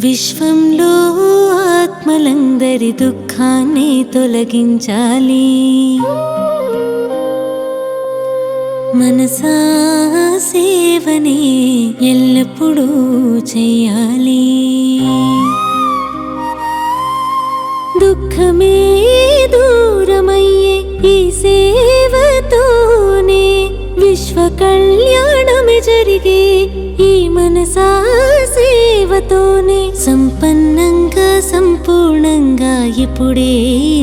విశ్వంలో ఆత్మలందరి దుఃఖాన్ని తొలగించాలి. మనసా సేవనే ఎల్లప్పుడూ చేయాలి. దుఃఖమే దూరమయ్యే ఈ సేవ విశ్వ కళ్యాణమే జరిగే ఈ మనసా సేవతోనే సంపన్నంగా సంపూర్ణంగా ఇప్పుడే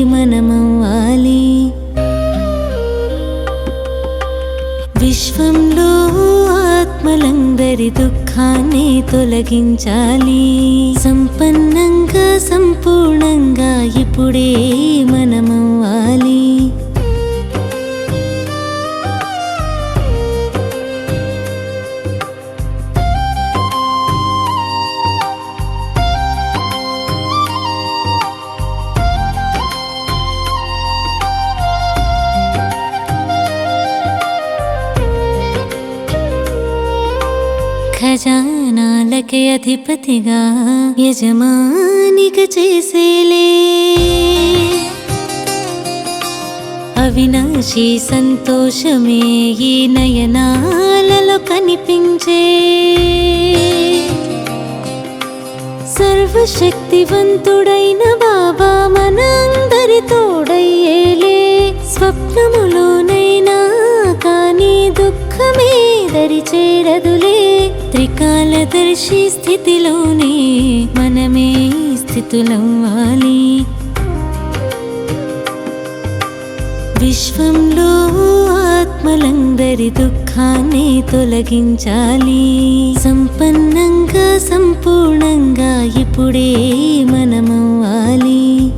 మనమవ్వాలి. విశ్వంలో ఆత్మలందరి దుఃఖాన్ని తొలగించాలి. సంపన్నంగా సంపూర్ణంగా ఇప్పుడే మనమవ్వాలి. ఖజానాలకే అధిపతిగా యజమానిక చేసేలే. అవినాశి సంతోషమే ఈ నయనాలలో కనిపించే. సర్వశక్తివంతుడైన బాబా మనందరి తోడయ్యేలే. స్వప్నములోనైనా కానీ దుఃఖమే దరి చేరదులే త్రికాలదర్శి స్థితిలోనే మనమే స్థితులవ్వాలి. విశ్వంలో ఆత్మలందరి దుఃఖాన్ని తొలగించాలి. సంపన్నంగా సంపూర్ణంగా ఇప్పుడే మనమవ్వాలి.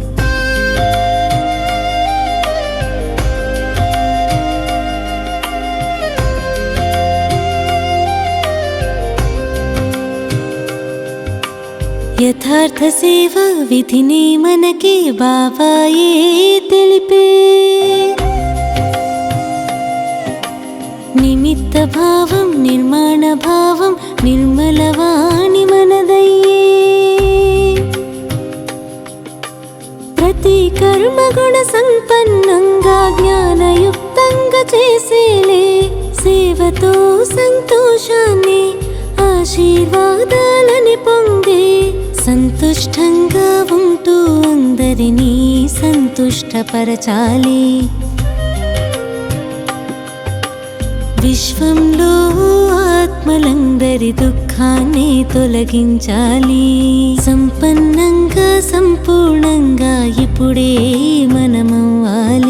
యథార్థ సేవ విధిని మనకి బాబాయే తెలిపే. నిమిత్త భావం నిర్మాణ భావం నిర్మలవాణి మనదయ్యే. ప్రతి కర్మ గుణ సంపన్నంగా జ్ఞానయుక్తంగా చేసేలే. సేవతో సంతోషాన్ని ఆశీర్వాదాలని పొంగ సంతుష్టంగా ఉంటూ అందరినీ సంతుష్టపరచాలి. విశ్వంలో ఆత్మలందరి దుఃఖాన్ని తొలగించాలి. సంపన్నంగా సంపూర్ణంగా ఇప్పుడే మనమవ్వాలి.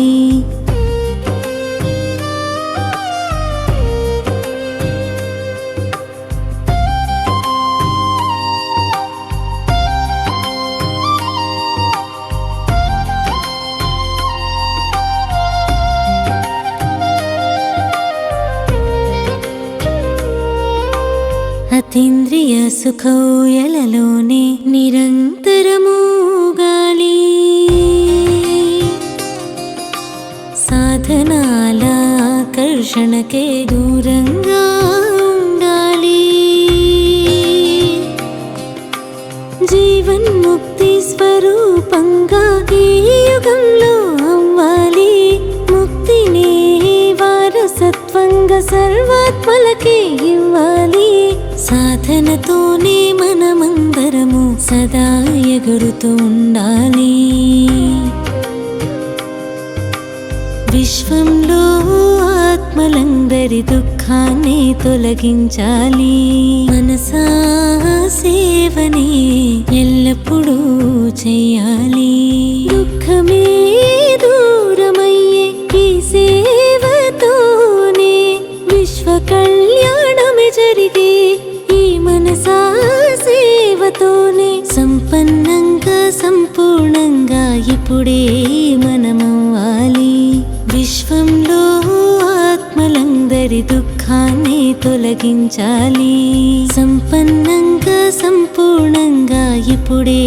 అతీంద్రియ సుఖౌయలలోనే నిరంతరము గాలి. సాధనాల ఆకర్షణకే దూరంగా ఉండాలి. జీవన్ముక్తి స్వరూపంగా ఈ యుగంలో అవ్వాలి. ముక్తిని వారసత్వంగా సర్వాత్మలకే ఇవ్వాలి. ప్రార్థనతోనే మనమందరము సదా ఎగురుతూ ఉండాలి. విశ్వంలో ఆత్మలందరి దుఃఖాన్ని తొలగించాలి. మనసా సేవని ఎల్లప్పుడూ చెయ్యాలి దుఃఖమే దూరమయ్యే ఈ సేవతోనే విశ్వకళ దుఃఖాన్ని తొలగించాలి. సంపన్నంగా సంపూర్ణంగా ఇప్పుడే